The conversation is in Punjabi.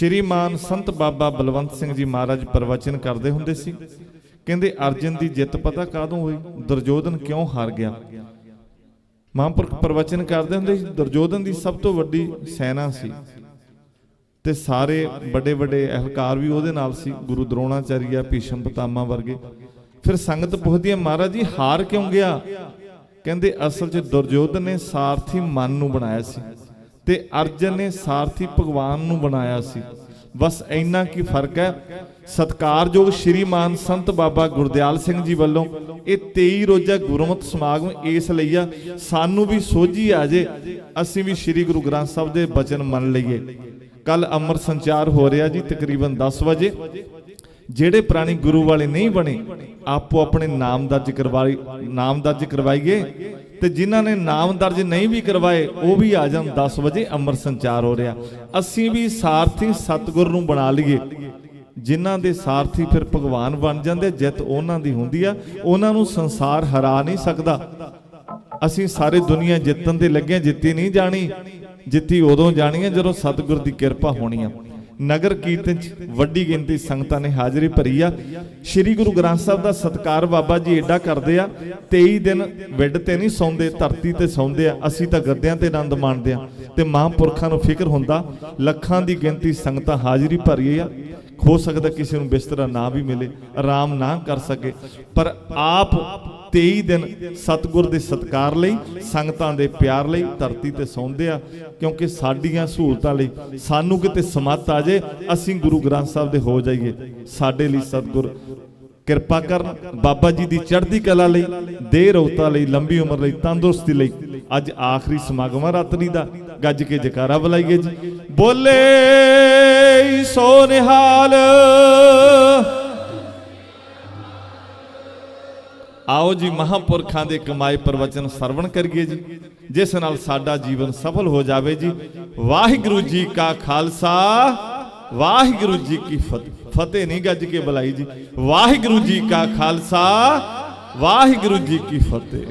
ਸ਼੍ਰੀਮਾਨ ਸੰਤ ਬਾਬਾ ਬਲਵੰਤ ਸਿੰਘ ਜੀ ਮਹਾਰਾਜ ਪ੍ਰਵਚਨ ਕਰਦੇ ਹੁੰਦੇ ਸੀ। ਕਹਿੰਦੇ, ਅਰਜਨ ਦੀ ਜਿੱਤ ਪਤਾ ਕਾਦੋਂ ਹੋਈ? ਦੁਰਜੋਧਨ ਕਿਉਂ ਹਾਰ ਗਿਆ? ਮਹਾਂਪੁਰਖ ਪ੍ਰਵਚਨ ਕਰਦੇ ਹੁੰਦੇ ਸੀ ਦੁਰਜੋਧਨ ਦੀ ਸਭ ਤੋਂ ਵੱਡੀ ਸੈਨਾ ਸੀ ਤੇ ਸਾਰੇ ਵੱਡੇ ਵੱਡੇ ਅਹਲਕਾਰ ਵੀ ਉਹਦੇ ਨਾਲ ਸੀ, ਗੁਰੂ ਦਰੋਣਾਚਾਰੀਆ, ਭੀਸ਼ਮ ਪਿਤਾਮਾ ਵਰਗੇ। ਫਿਰ ਸੰਗਤ ਪੁੱਛਦੀ ਹੈ, ਮਹਾਰਾਜ ਜੀ, ਹਾਰ ਕਿਉਂ ਗਿਆ? ਕਹਿੰਦੇ, ਅਸਲ 'ਚ ਦੁਰਜੋਧਨ ਨੇ ਸਾਰਥੀ ਮਨ ਨੂੰ ਬਣਾਇਆ ਸੀ। ਤੇ ਅਰਜਨ ਨੇ ਸਾਰਥੀ ਭਗਵਾਨ ਨੂੰ ਬਣਾਇਆ ਸੀ। ਬਸ ਇੰਨਾ ਕੀ ਫ਼ਰਕ ਹੈ? ਸਤਕਾਰਯੋਗ ਸ਼੍ਰੀਮਾਨ ਸੰਤ ਬਾਬਾ ਗੁਰਦਿਆਲ ਸਿੰਘ ਜੀ ਵੱਲੋਂ ਇਹ 23 ਰੋਜ਼ਾ ਗੁਰਮਤਿ ਸਮਾਗਮ ਇਸ ਲਈ ਆ। ਸਾਨੂੰ ਵੀ ਸੋਝੀ ਆ ਜੇ, ਅਸੀਂ ਵੀ ਸ੍ਰੀ ਗੁਰੂ ਗ੍ਰੰਥ ਸਾਹਿਬ ਦੇ ਬਚਨ ਮੰਨ ਲਈਏ। ਕੱਲ ਅਮਰ ਸੰਚਾਰ ਹੋ ਰਿਹਾ ਜੀ, ਤਕਰੀਬਨ 10 ਵਜੇ। ਜਿਹੜੇ ਪ੍ਰਾਣੀ ਗੁਰੂ ਵਾਲੇ ਨਹੀਂ ਬਣੇ, ਆਪੋ ਆਪਣੇ ਨਾਮ ਦਰਜ ਕਰਵਾਈ ਨਾਮ ਦਰਜ ਕਰਵਾਈਏ। ਤੇ ਜਿਨ੍ਹਾਂ ਨੇ ਨਾਮ ਦਰਜ ਨਹੀਂ ਵੀ ਕਰਵਾਏ, ਉਹ ਵੀ ਆ ਜਾਣ। 10 ਵਜੇ ਅੰਮ੍ਰਿਤ ਸੰਚਾਰ ਹੋ ਰਿਹਾ। ਅਸੀਂ ਵੀ ਸਾਰਥੀ ਸਤਿਗੁਰ ਨੂੰ ਬਣਾ ਲਈਏ। ਜਿਨ੍ਹਾਂ ਦੇ ਸਾਰਥੀ ਫਿਰ ਭਗਵਾਨ ਬਣ ਜਾਂਦੇ, ਜਿੱਤ ਉਹਨਾਂ ਦੀ ਹੁੰਦੀ ਆ। ਉਹਨਾਂ ਨੂੰ ਸੰਸਾਰ ਹਰਾ ਨਹੀਂ ਸਕਦਾ। ਅਸੀਂ ਸਾਰੇ ਦੁਨੀਆ ਜਿੱਤਣ ਦੇ ਲੱਗੇ ਜਿੱਤੀ ਨਹੀਂ ਜਾਣੀ। ਜਿੱਤੀ ਉਦੋਂ ਜਾਣੀ ਹੈ ਜਦੋਂ ਸਤਿਗੁਰ ਦੀ ਕਿਰਪਾ ਹੋਣੀ ਆ। ਨਗਰ ਕੀਰਤਨ ਚ ਵੱਡੀ ਗਿਣਤੀ ਸੰਗਤਾਂ ਨੇ ਹਾਜ਼ਰੀ ਭਰੀ ਆ। ਸ੍ਰੀ ਗੁਰੂ ਗ੍ਰੰਥ ਸਾਹਿਬ ਦਾ ਸਤਕਾਰ ਬਾਬਾ ਜੀ ਏਡਾ ਕਰਦੇ ਆ 23 ਦਿਨ ਵਿੱਡ ਤੇ ਨਹੀਂ ਸੌਂਦੇ, ਧਰਤੀ ਤੇ ਸੌਂਦੇ ਆ। ਅਸੀਂ ਤਾਂ ਗੱਦਿਆਂ ਤੇ ਆਨੰਦ ਮਾਣਦੇ ਆ। ਤੇ ਮਹਾਂਪੁਰਖਾਂ ਨੂੰ ਫਿਕਰ ਹੁੰਦਾ, ਲੱਖਾਂ ਦੀ ਗਿਣਤੀ ਸੰਗਤਾਂ ਹਾਜ਼ਰੀ ਭਰੀ ਆ। ਹੋ ਸਕਦਾ ਕਿਸੇ ਨੂੰ ਬਿਸਤਰਾ ਨਾ ਵੀ ਮਿਲੇ, ਆਰਾਮ ਨਾ ਕਰ ਸਕੇ। ਪਰ ਆਪ 23 ਦਿਨ ਸਤਿਗੁਰ ਦੇ ਸਤਕਾਰ ਲਈ, ਸੰਗਤਾਂ ਦੇ ਪਿਆਰ ਲਈ ਧਰਤੀ ਤੇ ਸੌਂਦੇ ਆ, ਕਿਉਂਕਿ ਸਾਡੀਆਂ ਸਹੂਲਤਾਂ ਲਈ ਸਾਨੂੰ ਕਿਤੇ ਸਮੱਤ ਆ ਜੇ, ਅਸੀਂ ਗੁਰੂ ਗ੍ਰੰਥ ਸਾਹਿਬ ਦੇ ਹੋ ਜਾਈਏ। ਸਾਡੇ ਲਈ ਸਤਿਗੁਰ ਕਿਰਪਾ ਕਰਨ, ਬਾਬਾ ਜੀ ਦੀ ਚੜ੍ਹਦੀ ਕਲਾ ਲਈ, ਦੇਹ ਰੋਤਾ ਲਈ, ਲੰਬੀ ਉਮਰ ਲਈ, ਤੰਦਰੁਸਤੀ ਲਈ। ਅੱਜ ਆਖਰੀ ਸਮਾਗਮ ਆ ਰਾਤਰੀ ਦਾ, ਗੱਜ ਕੇ ਜਕਾਰਾ ਬੁਲਾਈਏ ਜੀ। ਬੋਲੇ ਸੋ ਨਿਹਾਲ। ਆਓ ਜੀ ਮਹਾਪੁਰਖਾਂ ਦੇ ਕਮਾਏ ਪ੍ਰਵਚਨ ਸਰਵਣ ਕਰੀਏ ਜੀ। ਜਿਸ ਨਾਲ ਸਾਡਾ ਜੀਵਨ ਸਫਲ ਹੋ ਜਾਵੇ ਜੀ। ਵਾਹਿਗੁਰੂ ਜੀ ਕਾ ਖਾਲਸਾ, ਵਾਹਿਗੁਰੂ ਜੀ ਕੀ ਫਤਿਹ ਫਤਿਹ ਨਹੀਂ ਗੱਜ ਕੇ ਬੁਲਾਈ ਜੀ। ਵਾਹਿਗੁਰੂ ਜੀ ਕਾ ਖਾਲਸਾ, ਵਾਹਿਗੁਰੂ ਜੀ ਕੀ ਫਤਿਹ।